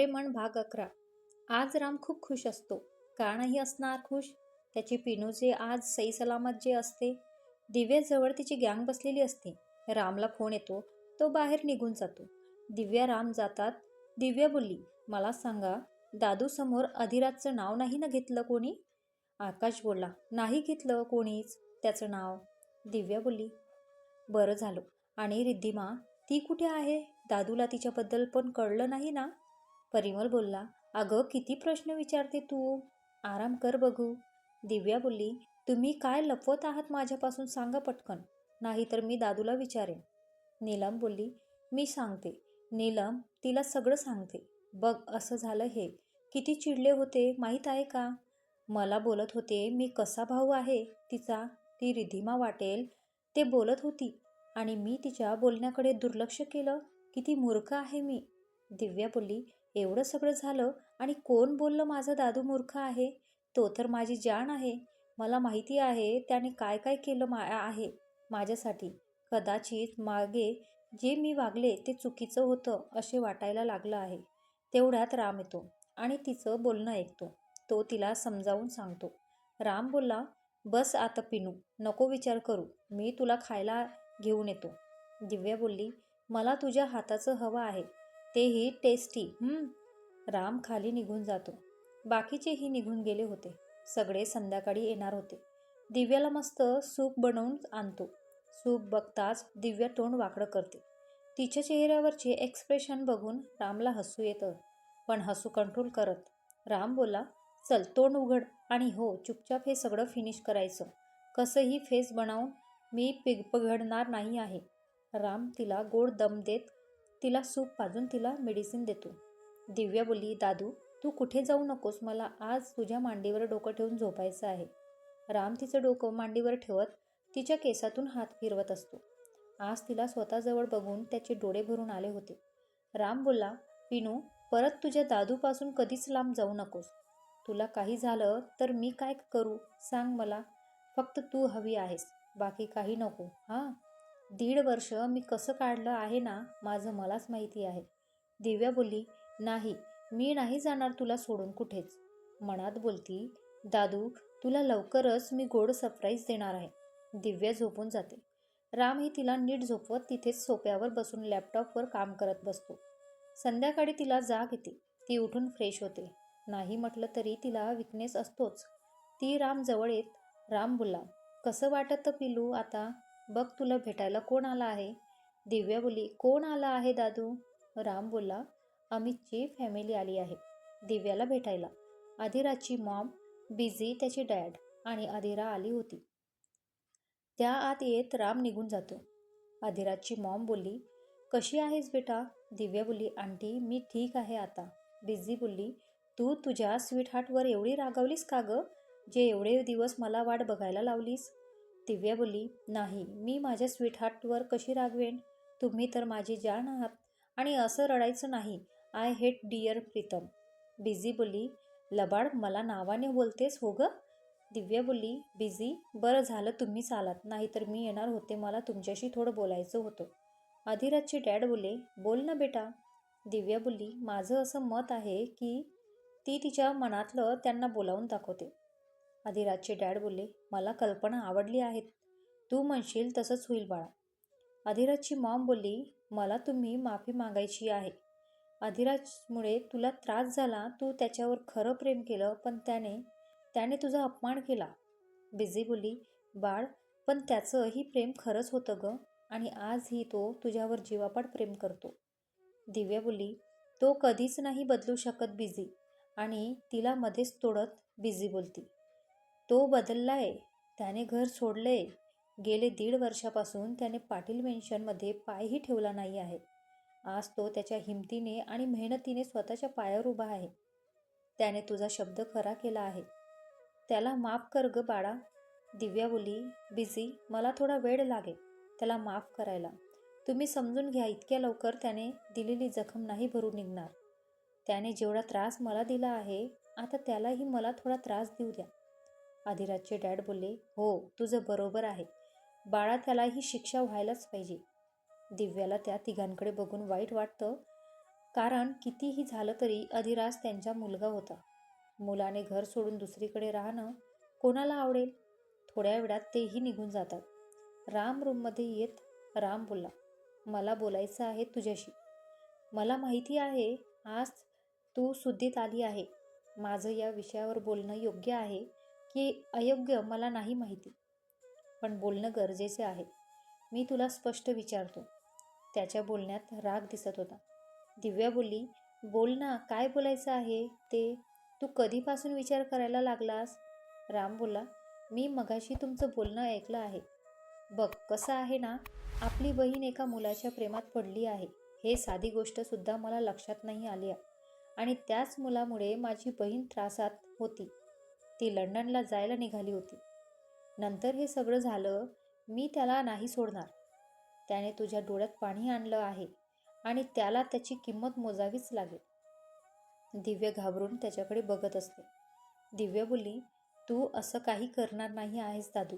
सावरे मन भाग अकरा. आज राम खूप खुश असतो. का नाही असणार खुश? त्याची पिनूजे आज सई सलामत जे असते दिव्याजवळ तिची गँग बसलेली असते. रामला फोन येतो तो बाहेर निघून जातो. दिव्या राम जातात. दिव्या बोलली मला सांगा दादू समोर अधिराजचं नाव नाही ना घेतलं कोणी? आकाश बोलला नाही घेतलं कोणीच? त्याचं नाव? दिव्या बोलली बरं झालं. आणि रिद्धिमा ती कुठे आहे? दादूला तिच्याबद्दल पण कळलं नाही ना? परिमल बोलला अगं किती प्रश्न विचारते तू. आराम कर बघू. दिव्या बोलली तुम्ही काय लपवत आहात माझ्यापासून सांगा पटकन नाहीतर मी दादूला विचारेन. नीलम बोलली मी सांगते. नीलम तिला सगळं सांगते. बघ असं झालं हे. किती चिडले होते माहीत आहे का? मला बोलत होते मी कसा भाऊ आहे तिचा? ती रिधिमा वाटेल. ते बोलत होती आणि मी तिच्या बोलण्याकडे दुर्लक्ष केलं किती मूर्ख आहे मी. दिव्या बोलली एवढं सगळं झालं आणि कोण बोललं माझा दादू मूर्ख आहे? तो तर माझी जाण आहे. मला माहिती आहे त्याने काय काय केलं मा आहे माझ्यासाठी. कदाचित मागे जे मी वागले ते चुकीचं होतं असे वाटायला लागलं आहे. तेवढ्यात राम येतो आणि तिचं बोलणं ऐकतो. तो तिला समजावून सांगतो. राम बोलला बस आता पिनू नको विचार करू. मी तुला खायला घेऊन येतो. दिव्या बोलली मला तुझ्या हाताचं हवं आहे. तेही टेस्टी. राम खाली निघून जातो. बाकीचेही निघून गेले होते. सगळे संध्याकाळी येणार होते. दिव्याला मस्त सूप बनवून आणतो. सूप बघताच दिव्या तोंड वाकडं करते. तिच्या चेहऱ्यावरचे एक्सप्रेशन बघून रामला हसू येतं. पण हसू कंट्रोल करत. राम बोला चल तोंड उघड आणि हो चुपचाप हे सगळं फिनिश करायचं. कसंही फेस बनवून मी पिग पघडणार नाही आहे. राम तिला गोड दम देत तिला सूप पाजून तिला मेडिसिन देतो. दिव्या बोलली दादू तू कुठे जाऊ नकोस मला आज तुझ्या मांडीवर डोकं ठेवून झोपायचं आहे. राम तिचं डोकं मांडीवर ठेवत तिच्या केसातून हात फिरवत असतो. आज तिला स्वतःजवळ बघून त्याचे डोळे भरून आले होते. राम बोलला पिनू परत तुझ्या दादूपासून कधीच लांब जाऊ नकोस. तुला काही झालं तर मी काय करू सांग मला. फक्त तू हवी आहेस बाकी काही नको हां? दीड वर्ष मी कसं काढलं आहे ना माझं मलाच माहिती आहे. दिव्या बोलली नाही मी नाही जाणार तुला सोडून कुठेच. मनात बोलती दादू तुला लवकरच मी गोड सरप्राईज देणार आहे. दिव्या झोपून जाते. राम ही तिला नीट झोपवत तिथेच सोप्यावर बसून लॅपटॉपवर काम करत बसतो. संध्याकाळी तिला जाग येते. ती उठून फ्रेश होते. नाही म्हटलं तरी तिला विकनेस असतोच. ती राम जवळ येत राम बोलला कसं वाटत पिलू आता? बघ तुला भेटायला कोण आला आहे? दिव्या बोली कोण आला आहे दादू? राम बोलला अमितची फॅमिली आली आहे दिव्याला भेटायला. अधिराची मॉम बिझी त्याची डॅड आणि अधिरा आली होती. त्या आत येत राम निघून जातो. अधिराजची मॉम बोलली कशी आहेस बेटा? दिव्या बोलली आंटी मी ठीक आहे आता. बिझी बोलली तू तुझ्या स्वीटहार्टवर एवढी रागावलीस का गं? जे एवढे दिवस मला वाट बघायला लावलीस दिव्या बोलली नाही मी माझ्या स्वीटहार्टवर कशी रागवेन? तुम्ही तर माझी जाण आहात आणि असं रडायचं नाही. I hate dear Pritam. Busy बोलली लबाड मला नावाने बोलतेस हो गं? दिव्या बोलली बिझी बरं झालं तुम्हीच आलात नाहीतर मी येणार होते मला तुमच्याशी थोडं बोलायचं होतं. अधिराजचे डॅड बोले बोल ना बेटा. दिव्या बोलली माझं असं मत आहे की ती तिच्या मनातलं त्यांना बोलावून दाखवते. अधिराजचे डॅड बोलले मला कल्पना आवडली आहेत. तू म्हणशील तसंच होईल बाळा. अधिराजची मॉम बोलली मला तुम्ही माफी मागायची आहे. अधिराजमुळे तुला त्रास झाला तू त्याच्यावर खरं प्रेम केलं पण त्याने त्याने तुझा अपमान केला. बिझी बोलली बाळ पण त्याचंही प्रेम खरंच होतं गं आणि आजही तो तुझ्यावर जीवापाड प्रेम करतो. दिव्या बोलली तो कधीच नाही बदलू शकत बिझी. आणि तिला मध्येच तोडत बिझी बोलती. तो बदललाय. त्याने घर सोडलंय. गेले दीड वर्षापासून त्याने पाटील मेन्शनमध्ये पायही ठेवला नाही आहे. आज तो त्याच्या हिमतीने आणि मेहनतीने स्वतःच्या पायावर उभा आहे. त्याने तुझा शब्द खरा केला आहे. त्याला माफ कर ग बाळा. दिव्या बोली बिझी मला थोडा वेळ लागेल. त्याला माफ करायला. तुम्ही समजून घ्या इतक्या लवकर त्याने दिलेली जखम नाही भरून निघणार. त्याने जेवढा त्रास मला दिला आहे आता त्यालाही मला थोडा त्रास देऊ द्या. आधिराजचे डॅड बोलले हो तुझं बरोबर आहे. बाळा त्याला ही शिक्षा व्हायलाच पाहिजे. दिव्याला त्या तिघांकडे बघून वाईट वाटतं कारण कितीही झालं तरी अधिराज त्यांचा मुलगा होता. मुलाने घर सोडून दुसरीकडे राहणं कोणाला आवडेल? थोड्या वेळात तेही निघून जातात. राम रूममध्ये येत राम बोलला मला बोलायचं आहे तुझ्याशी. मला माहिती आहे आज तू सुद्धीत आली आहे. माझं या विषयावर बोलणं योग्य आहे. की अयोग्य मला नाही माहिती. पण बोलणं गरजेचे आहे. मी तुला स्पष्ट विचारतो. त्याच्या बोलण्यात राग दिसत होता. दिव्या बोलली बोल ना काय बोलायचं आहे ते? तू कधीपासून विचार करायला लागलास? राम बोला मी मगाशी तुमचं बोलणं ऐकलं आहे. बघ कसं आहे ना आपली बहीण एका मुलाच्या प्रेमात पडली आहे. हे साधी गोष्टसुद्धा मला लक्षात नाही आली आहे. आणि त्याच मुलामुळे माझी बहीण त्रासात होती. ती लंडनला जायला निघाली होती. नंतर हे सगळं झालं मी त्याला नाही सोडणार. त्याने तुझ्या डोळ्यात पाणी आणलं आहे आणि त्याला त्याची किंमत मोजावीच लागेल. दिव्य घाबरून त्याच्याकडे बघत असते. दिव्य बोलली तू असं काही करणार नाही आहेस दादू.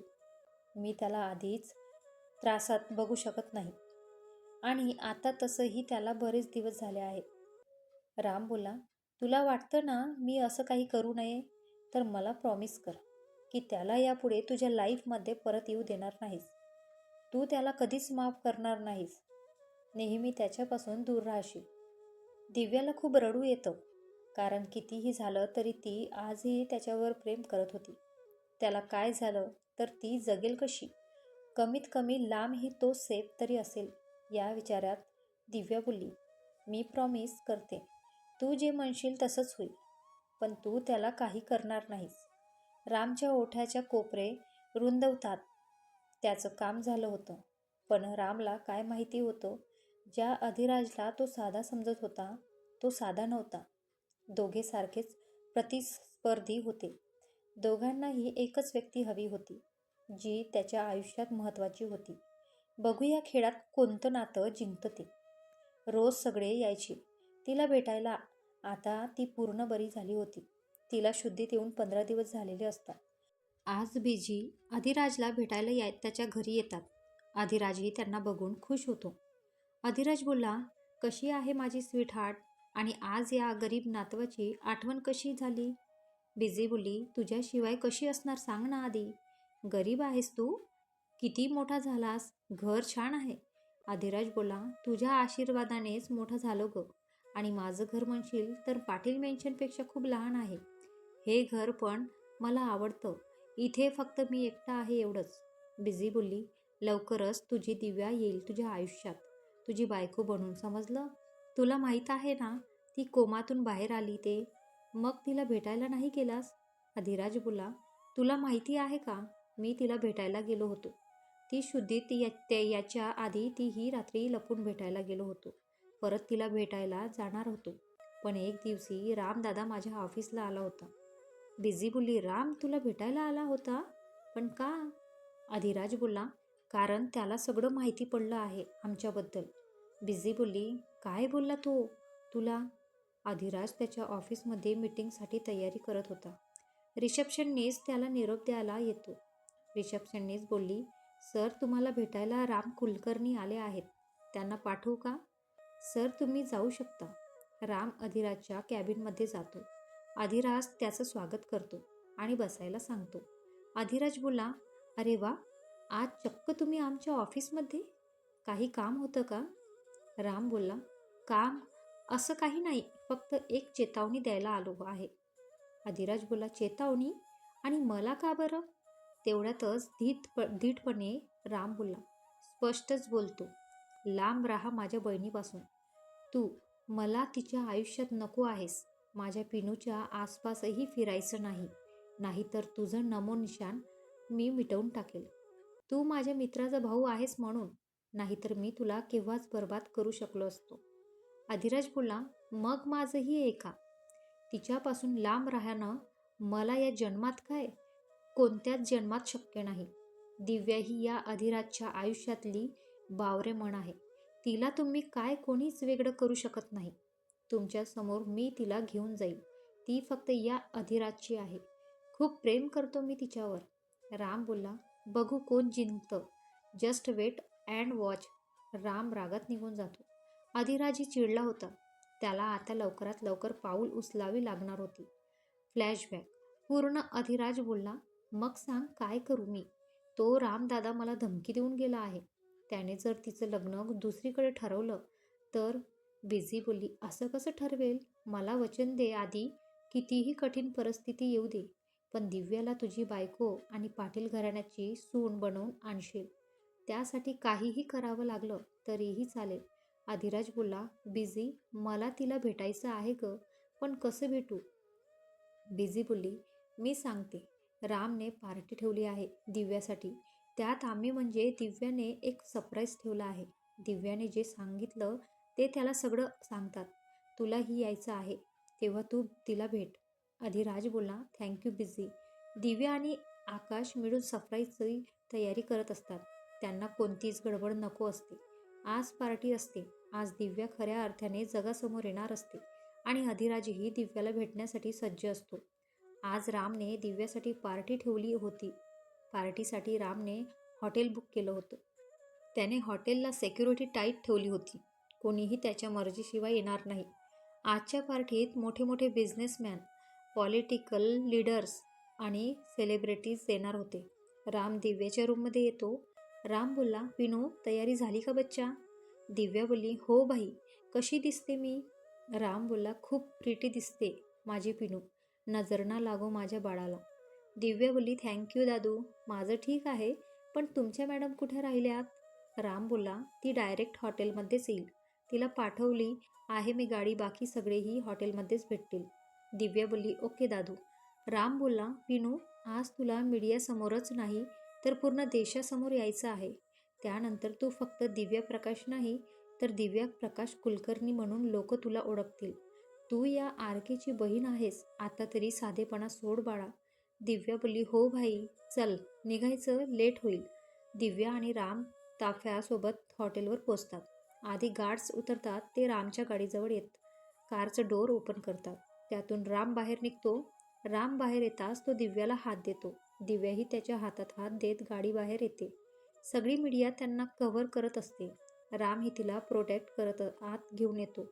मी त्याला आधीच त्रासात बघू शकत नाही. आणि आता तसंही त्याला बरेच दिवस झाले आहे राम बोला तुला वाटतं ना मी असं काही करू नये? तर मला प्रॉमिस कर की त्याला यापुढे तुझ्या लाईफमध्ये परत येऊ देणार नाहीस. तू त्याला कधीच माफ करणार नाहीस. नेहमी त्याच्यापासून दूर राहशील. दिव्याला खूप रडू येतं कारण कितीही झालं तरी ती आजही त्याच्यावर प्रेम करत होती. त्याला काय झालं तर ती जगेल कशी? कमीत कमी लांबही तो सेफ तरी असेल या विचारात दिव्या बोलली. मी प्रॉमिस करते. तू जे म्हणशील तसंच होईल. पण तू त्याला काही करणार नाहीस. रामच्या ओठाच्या कोपरे रुंदवतात. त्याचं काम झालं होतं. पण रामला काय माहिती होतं? ज्या अधिराजला तो साधा समजत होता तो साधा नव्हता. दोघे सारखेच प्रतिस्पर्धी होते. दोघांनाही एकच व्यक्ती हवी होती जी त्याच्या आयुष्यात महत्त्वाची होती. बघूया खेळात कोणतं नातं जिंकतं ते. रोज सगळे यायचे. तिला भेटायला आता ती पूर्ण बरी झाली होती. तिला शुद्धीत येऊन पंधरा दिवस झालेले असतात. आज बीजी अधिराजला भेटायला या त्याच्या घरी येतात. अधिराजही त्यांना बघून खुश होतो. अधिराज बोलला कशी आहे माझी स्वीट हार्ट आणि आज या गरीब नातवाची आठवण कशी झाली? बिझी बोलली तुझ्याशिवाय कशी असणार सांग ना आधी. गरीब आहेस तू. किती मोठा झालास. घर छान आहे. अधिराज बोला तुझ्या आशीर्वादानेच मोठं झालो ग. आणि माझं घर म्हणशील तर पाटील मेन्शनपेक्षा खूप लहान आहे. हे घर पण मला आवडतं. इथे फक्त मी एकटा आहे एवढंच. बिझी बोलली लवकरच तुझी दिव्या येईल तुझ्या आयुष्यात. तुझी बायको बनून समजलं? तुला माहीत आहे ना ती कोमातून बाहेर आली ते. मग तिला भेटायला नाही गेलास? अधिराज बोला तुला माहिती आहे का? मी तिला भेटायला गेलो होतो. ती शुद्धीत या याच्या आधी तीही रात्री लपून भेटायला गेलो होतो. परत तिला भेटायला जाणार होतो. पण एक दिवशी रामदादा माझ्या ऑफिसला आला होता. बिझी बोलली राम तुला भेटायला आला होता? पण का? अधिराज बोलला कारण त्याला सगळं माहिती पडलं आहे आमच्याबद्दल. बिझी बोलली? काय बोलला तो तुला? अधिराज त्याच्या ऑफिसमध्ये मीटिंगसाठी तयारी करत होता. रिसेप्शननीस त्याला निरोप द्यायला येतो. रिसेप्शननीस बोलली सर तुम्हाला भेटायला राम कुलकर्णी आले आहेत. त्यांना पाठवू का? सर तुम्ही जाऊ शकता. राम अधिराजच्या कॅबिनमध्ये जातो. अधिराज त्याचं स्वागत करतो आणि बसायला सांगतो. अधिराज बोला अरे वा आज चक्क तुम्ही आमच्या ऑफिसमध्ये? काही काम होतं का? राम बोलला काम असं काही नाही फक्त एक चेतावणी द्यायला आलो आहे. अधिराज बोला चेतावणी? आणि मला का बरं? तेवढ्यातच धीट प धीटपणे राम बोलला स्पष्टच बोलतो. लांब राहा माझ्या बहिणीपासून. तू मला तिच्या आयुष्यात नको आहेस. माझ्या पिनूच्या आसपासही फिरायचं नाही. नाहीतर तुझं नमोनिशान मी मिटवून टाकेल. तू माझ्या मित्राचा भाऊ आहेस म्हणून. नाहीतर मी तुला केव्हाच बर्बाद करू शकलो असतो. अधिराज बोलला मग माझंही एका तिच्यापासून लांब राहणं मला या जन्मात काय? कोणत्याच जन्मात शक्य नाही. दिव्या ही या अधिराजच्या आयुष्यातली बावरे म्हण आहे. तिला तुम्ही काय कोणीच वेगळं करू शकत नाही. तुमच्यासमोर मी तिला घेऊन जाईल ती फक्त या अधिराजची आहे. खूप प्रेम करतो मी तिच्यावर. राम बोलला बघू कोण जिंकतं. Just wait and watch. Ram रागात निघून जातो. अधिराजी चिडला होता. त्याला आता लवकरात लवकर पाऊल उचलावी लागणार होती. फ्लॅशबॅक पूर्ण अधिराज बोलला मग सांग काय करू मी? तो रामदादा मला धमकी देऊन गेला आहे. त्याने जर तिचं लग्न दुसरीकडे ठरवलं तर बिझी बोलली असं कसं ठरवेल? मला वचन दे आधी कितीही कठीण परिस्थिती येऊ दे पण दिव्याला तुझी बायको आणि पाटील घराण्याची सून बनवून आणशील. त्यासाठी काहीही करावं लागलं तरीही चालेल. आधिराज बोलला बिझी मला तिला भेटायचं आहे ग पण कसं भेटू? बिझी बोलली मी सांगते. रामने पार्टी ठेवली आहे दिव्यासाठी. त्यात आम्ही म्हणजे दिव्याने एक सरप्राईज ठेवला आहे. दिव्याने जे सांगितलं ते त्याला सगळं सांगतात. तुलाही यायचं आहे. तेव्हा तू तिला भेट. अधिराज बोलला थँक्यू बिझी दिव्या आणि आकाश मिळून सरप्राईजची तयारी करत असतात. त्यांना कोणतीच गडबड नको असते. आज पार्टी असते. आज दिव्या खऱ्या अर्थाने जगासमोर येणार असते आणि अधिराजही दिव्याला भेटण्यासाठी सज्ज असतो. आज रामने दिव्यासाठी पार्टी ठेवली होती. पार्टीसाठी रामने हॉटेल बुक केलं होतं. त्याने हॉटेलला सेक्युरिटी टाईट ठेवली होती. कोणीही त्याच्या मर्जीशिवाय येणार नाही. आजच्या पार्टीत मोठे मोठे बिझनेसमॅन पॉलिटिकल लीडर्स आणि सेलिब्रिटीज येणार होते. राम दिव्याच्या रूममध्ये येतो. राम बोलला पिनू तयारी झाली का बच्चा? दिव्या बोलली हो बाई कशी दिसते मी? राम बोलला खूप प्रिटी दिसते माझी पिनू नजर ना लागो माझ्या बाळाला. दिव्या बोलली थँक्यू दादू. माझं ठीक आहे पण तुमच्या मॅडम कुठे राहिल्यात? राम बोलला ती डायरेक्ट हॉटेलमध्येच येईल. तिला पाठवली आहे मी गाडी बाकी सगळेही हॉटेलमध्येच भेटतील. दिव्या बोलली ओके दादू. राम बोलला विनू आज तुला मीडियासमोरच नाही तर पूर्ण देशासमोर यायचं आहे. त्यानंतर तू फक्त दिव्या प्रकाश नाही तर दिव्या प्रकाश कुलकर्णी म्हणून लोक तुला ओळखतील. तू या आरकेची बहीण आहेस आता तरी साधेपणा सोड बाळा. दिव्या बोलली हो भाई चल निघायचं लेट होईल. दिव्या आणि राम ताफ्यासोबत हॉटेलवर पोचतात आधी गार्ड्स उतरतात ते रामच्या गाडीजवळ येत कारचं डोर ओपन करतात. त्यातून राम बाहेर निघतो. राम बाहेर येताच तो दिव्याला हात देतो. दिव्याही त्याच्या हातात हात देत गाडी बाहेर येते. सगळी मीडिया त्यांना कव्हर करत असते. राम ही तिला प्रोटेक्ट करत आत घेऊन येतो.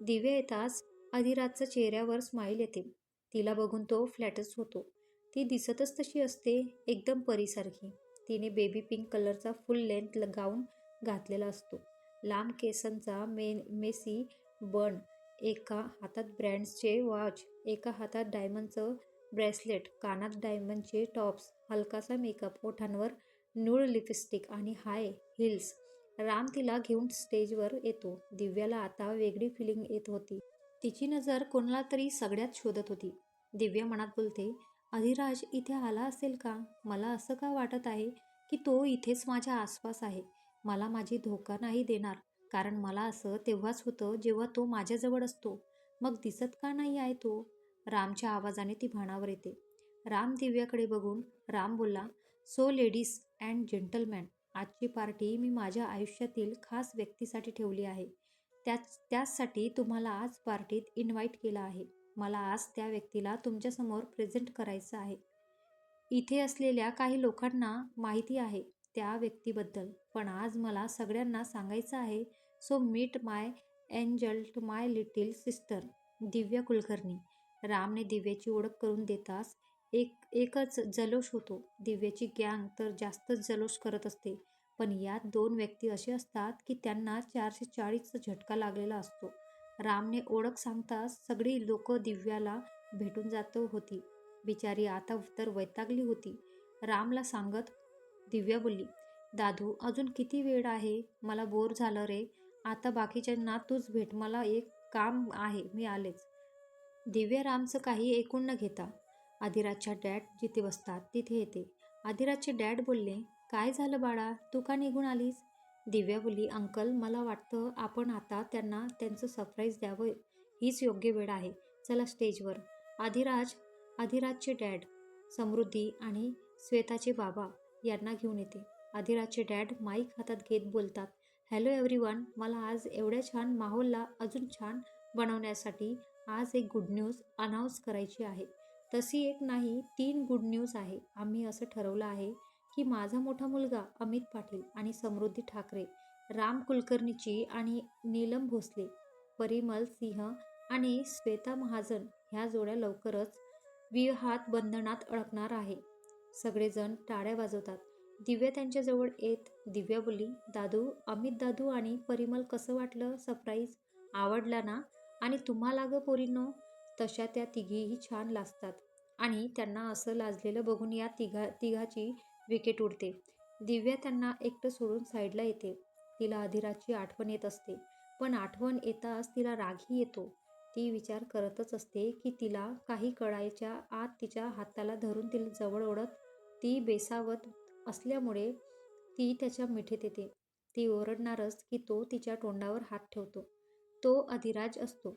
दिव्या येताच अधिराजचं चेहऱ्यावर स्माईल येते. तिला बघून तो फ्लॅटच होतो. ती दिसतच तशी असते एकदम परीसारखी. तिने बेबी पिंक कलरचा फुल लेंथ गाऊन घातलेला असतो. लांब केसांचा मे मेसी बन एका हातात ब्रँड्सचे वॉच एका हातात डायमंडचं ब्रेसलेट कानात डायमंडचे टॉप्स हलकासा मेकअप ओठांवर नूळ लिपस्टिक आणि हाय हिल्स राम तिला घेऊन स्टेजवर येतो. दिव्याला आता वेगळी फिलिंग येत होती. तिची नजर कोणाला तरी सगळ्यात शोधत होती. दिव्या मनात बोलते अधिराज इथे आला असेल का? मला असं का वाटत आहे की तो इथेच माझ्या आसपास आहे. मला माझी धोका नाही देणार. कारण मला असं तेव्हाच होतं जेव्हा तो माझ्याजवळ असतो. मग दिसत का नाही आहे तो? रामच्या आवाजाने ती भाणावर येते. राम दिव्याकडे बघून राम बोलला सो लेडीज अँड जेंटलमॅन आजची पार्टी मी माझ्या आयुष्यातील खास व्यक्तीसाठी ठेवली आहे. त्याच त्याचसाठी तुम्हाला आज पार्टीत इन्व्हाइट केलं आहे. मला आज त्या व्यक्तीला तुमच्यासमोर प्रेझेंट करायचं आहे. इथे असलेल्या काही लोकांना माहिती आहे त्या व्यक्तीबद्दल. पण आज मला सगळ्यांना सांगायचं आहे so meet my angel to my little sister Divya Kulkarni. रामने दिव्याची ओळख करून देताच एक एकच जलोष होतो. दिव्याची गँग तर जास्तच जलोष करत असते. पण यात दोन व्यक्ती असे असतात की त्यांना चारशे चाळीसचा झटका लागलेला असतो. रामने ओळख सांगताच सगळी लोक दिव्याला भेटून जात होती. बिचारी आता तर वैतागली होती. रामला सांगत दिव्या बोलली दादू अजून किती वेळ आहे? मला बोर झालं रे. आता बाकीच्यांना तूच भेट. मला एक काम आहे. मी आलेच. दिव्या रामचं काही ऐकून न घेता आधिराजच्या डॅड जिथे बसतात तिथे येते. आधिराजचे डॅड बोलले काय झालं बाळा? तू का निघून आलीस? दिव्या बोली अंकल मला वाटतं आपण आता त्यांना त्यांचं सरप्राईज द्यावं. हीच योग्य वेळ आहे. चला स्टेजवर. आधिराज आधिराजचे डॅड समृद्धी आणि श्वेताचे बाबा यांना घेऊन येते. आधिराजचे डॅड माईक हातात घेत बोलतात हॅलो एव्हरीवन मला आज एवढ्या छान माहोलला अजून छान बनवण्यासाठी आज एक गुड न्यूज अनाऊन्स करायची आहे. तशी एक नाही तीन गुड न्यूज आहे. आम्ही असं ठरवलं आहे की माझा मोठा मुलगा अमित पाटील आणि समृद्धी ठाकरे राम कुलकर्णीची आणि नीलम भोसले परिमल सिंह आणि श्वेता महाजन ह्या जोड्या लवकरच विवाहात बंधनात अडकणार आहे. सगळेजण टाळ्या वाजवतात. दिव्या त्यांच्याजवळ येत दिव्या बोलली दादू अमित दादू आणि परिमल कसं वाटलं? सरप्राईज आवडला ना? आणि तुम्हाला गं पोरींनो? तशा त्या तिघीही छान लाजतात. आणि त्यांना असं लाजलेलं बघून या तिघा तिघाची विकेट उडते. दिव्या त्यांना एकटं सोडून साईडला येते. तिला अधिराजची आठवण येत असते. पण आठवण येताच तिला रागही येतो. ती विचार करतच असते की तिला काही कळायच्या आत तिच्या हाताला धरून तिला जवळ ओढत ती बेसावत असल्यामुळे ती त्याच्या मिठीत येते. ती ओरडणारच की तो तिच्या तोंडावर हात ठेवतो. तो अधिराज असतो.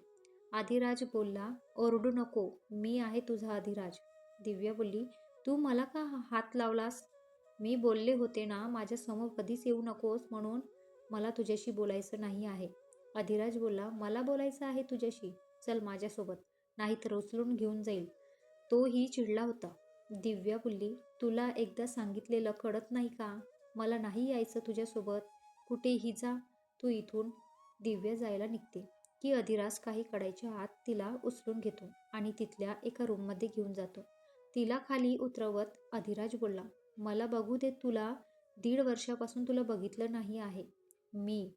अधिराज बोलला ओरडू नको. मी आहे तुझा अधिराज. दिव्या बोलली तू मला का हात लावलास? मी बोलले होते ना माझ्यासमोर कधीच येऊ नकोस म्हणून मला तुझ्याशी बोलायचं नाही आहे. अधिराज बोलला मला बोलायचं आहे तुझ्याशी? चल माझ्यासोबत. नाहीतर उचलून घेऊन जाईल. तोही चिडला होता. दिव्या बोलली तुला एकदा सांगितलेलं कळत नाही का? मला नाही यायचं तुझ्यासोबत. कुठेही जा. तू इथून. दिव्या जायला निघते. की अधिराज काही कडायच्या आत तिला उचलून घेतो आणि तिथल्या एका रूममध्ये घेऊन जातो. तिला खाली उतरवत अधिराज बोलला मला बघू दे तुला दीड वर्षापासून तुला बघितलं नाही आहे. मी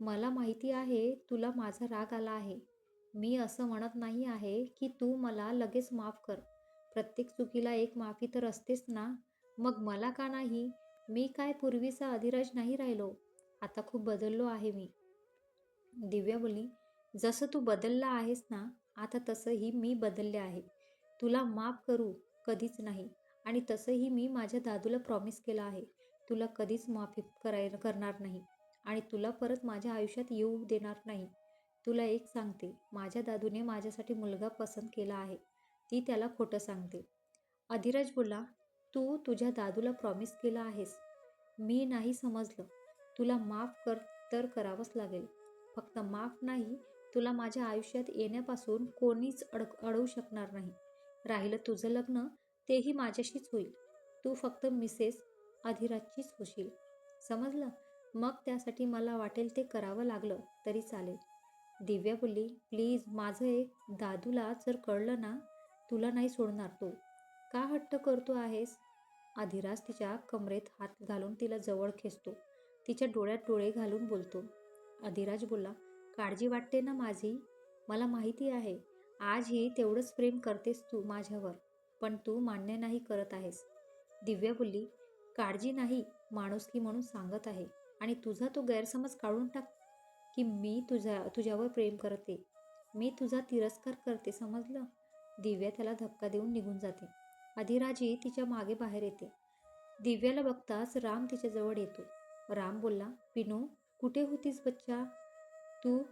मला माहिती आहे तुला माझा राग आला आहे. मी असं म्हणत नाही आहे की तू मला लगेच माफ कर. प्रत्येक चुकीला एक माफी तर असतेच ना. मग मला का नाही? मी काय पूर्वीचा अधिराज नाही राहिलो. आता खूप बदललो आहे मी. दिव्या बोली जसं तू बदलला आहेस ना आता तसंही मी बदलले आहे. तुला माफ करू कधीच नाही. आणि तसंही मी माझ्या दादूला प्रॉमिस केलं आहे. तुला कधीच माफी कराय करणार नाही. आणि तुला परत माझ्या आयुष्यात येऊ देणार नाही. तुला एक सांगते. माझ्या दादूने माझ्यासाठी मुलगा पसंत केला आहे. ती त्याला खोटं सांगते. अधिराज बोला तू तुझ्या दादूला प्रॉमिस केलं आहेस. मी नाही समजलं. तुला माफ कर तर करावंच लागेल. फक्त माफ नाही तुला माझ्या आयुष्यात येण्यापासून कोणीच अड अडवू शकणार नाही. राहिलं तुझं लग्न तेही माझ्याशीच होईल. तू फक्त मिसेस अधिराजचीच होशील. समजलं? मग त्यासाठी मला वाटेल ते करावं लागलं तरी चालेल. दिव्या बोलली प्लीज माझं एक दादूला जर कळलं ना तुला नाही सोडणार तो. का हट्ट करतो आहेस? अधिराज तिच्या कमरेत हात घालून तिला जवळ खेचतो. तिच्या डोळ्यात डोळे घालून बोलतो. अधिराज बोलला काळजी वाटते ना माझी? मला माहिती आहे. आजही तेवढंच प्रेम करतेस तू माझ्यावर. पण तू मान्य नाही करत आहेस. दिव्या बोलली काळजी नाही माणुसकी म्हणून सांगत आहे. आणि तुझा तो गैरसमज काढून टाक की मी तुझ्या तुझ्यावर प्रेम करते. मी तुझा तिरस्कार करते समजलं दिव्या त्याला धक्का देऊन निघून जाते. अधिराजी तिच्यामागे बाहेर येते. दिव्याला बघताच राम तिच्याजवळ येतो. राम बोलला पिनू कुठे होतीस बच्चा? तू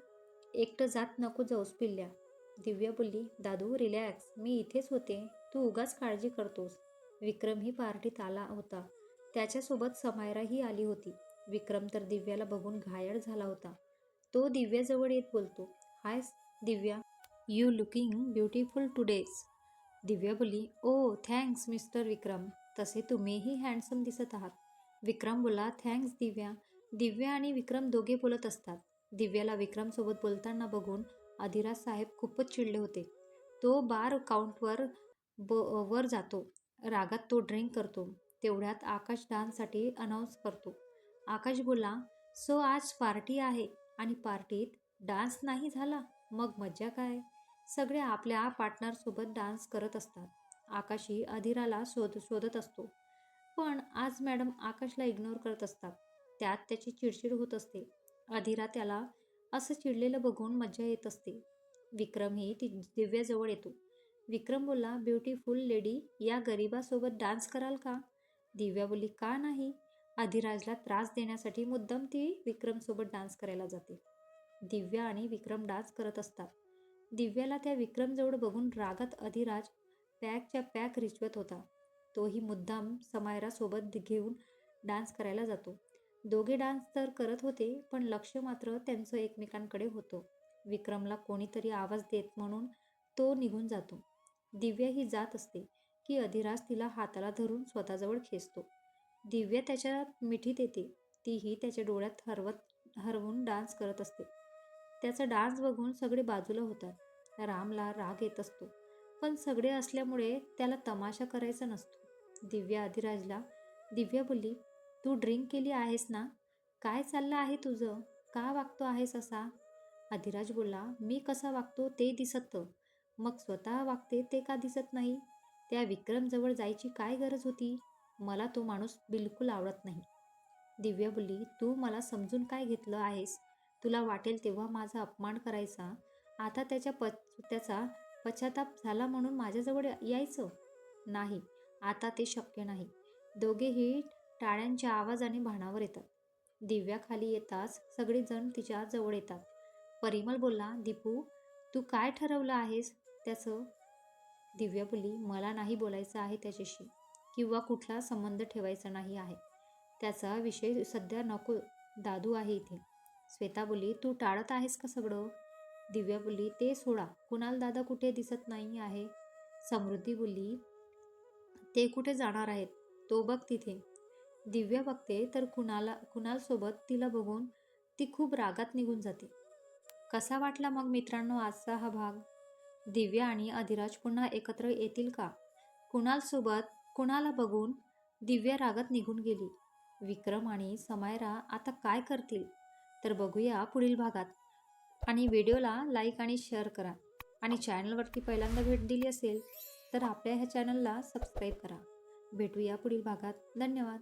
एकटं जात नको जाऊस पिल्ल्या. दिव्या बोलली दादू रिलॅक्स मी इथेच होते. तू उगाच काळजी करतोस. विक्रमही पार्टीत आला होता. त्याच्यासोबत समायराही आली होती. विक्रम तर दिव्याला बघून घायळ झाला होता. तो दिव्याजवळ येत बोलतो hi Divya you looking beautiful today's Divya बोलली ओ थँक्स मिस्टर विक्रम. तसे तुम्हीही हँडसम दिसत आहात. विक्रम बोला थँक्स दिव्या. दिव्या आणि विक्रम दोघे बोलत असतात. दिव्याला विक्रमसोबत बोलताना बघून अधिराज साहेब खूपच चिडले होते. तो बार काउंटवर ब वर जातो. रागात तो ड्रिंक करतो. तेवढ्यात आकाश डान्ससाठी अनाऊन्स करतो. आकाश बोला सो आज पार्टी आहे आणि पार्टीत डान्स नाही झाला? मग मज्जा काय? सगळे आपल्या पार्टनरसोबत डान्स करत असतात. आकाशी अधिराला शोध शोधत असतो. पण आज मॅडम आकाशला इग्नोर करत असतात. त्यात त्याची चिडचिड होत असते. अधिरा त्याला असं चिडलेलं बघून मज्जा येत असते. विक्रमही ती दिव्याजवळ येतो. विक्रम बोलला ब्युटिफुल लेडी या गरिबासोबत डान्स कराल का? दिव्या बोलली का नाही? अधिराजला त्रास देण्यासाठी मुद्दाम ती विक्रमसोबत डान्स करायला जाते. दिव्या आणि विक्रम डान्स करत असतात. दिव्याला त्या विक्रमजवळ बघून रागात अधिराज पॅकच्या पॅक रिचवत होता. तोही मुद्दाम समायरासोबत घेऊन डान्स करायला जातो. दोघे डान्स तर करत होते पण लक्ष मात्र त्यांचं एकमेकांकडे होतं. विक्रमला कोणीतरी आवाज देत म्हणून तो निघून जातो. दिव्या ही जात असते की अधिराज तिला हाताला धरून स्वतःजवळ खेचतो. दिव्या त्याच्या मिठीत येते तीही त्याच्या डोळ्यात हरवत हरवून डान्स करत असते. त्याचा डान्स बघून सगळे बाजूला होतात. रामला राग येत असतो पण सगळे असल्यामुळे त्याला तमाशा करायचा नसतो. दिव्या अधिराजला दिव्या बोलली तू ड्रिंक केली आहेस ना? काय चाललं आहे तुझं? का वागतो आहेस असा? अधिराज बोलला मी कसा वागतो ते दिसतं. मग स्वतः वागते ते का दिसत नाही? त्या विक्रमजवळ जायची काय गरज होती? मला तो माणूस बिलकुल आवडत नाही. दिव्या बोलली तू मला समजून काय घेतलं आहेस? तुला वाटेल तेव्हा माझा अपमान करायचा. आता त्याच्या प त्याचा पश्चाताप झाला म्हणून माझ्याजवळ यायचं? नाही आता ते शक्य नाही. दोघेही टाळ्यांच्या आवाजाने भाणावर येतात. दिव्या खाली येताच सगळेजण तिच्या जवळ येतात. परिमल बोलला दीपू तू काय ठरवलं आहेस? त्याचं दिव्या बोलली मला नाही बोलायचं आहे त्याच्याशी किंवा कुठला संबंध ठेवायचा नाही आहे. त्याचा विषय सध्या नको दादू आहे इथे. श्वेता बोलली तू टाळत आहेस का सगळं? दिव्या बोलली ते सोडा कुणाल दादा कुठे दिसत नाही आहे? समृद्धी बोलली ते कुठे जाणार आहेत? तो बघ तिथे. दिव्या बघते तर कुणाला कुणालसोबत तिला बघून ती खूप रागात निघून जाते. कसा वाटला मग मित्रांनो आजचा हा भाग? दिव्या आणि अधिराज पुन्हा एकत्र येतील का? कुणालसोबत कुणाला बघून दिव्या रागात निघून गेली? विक्रम आणि समायरा आता काय करतील? तर बघूया पुढील भागात. आणि व्हिडिओला लाईक आणि शेअर करा. आणि चॅनलवरती पहिल्यांदा भेट दिली असेल तर आपल्या ह्या चॅनलला सबस्क्राईब करा. भेटूया पुढील भागात. धन्यवाद.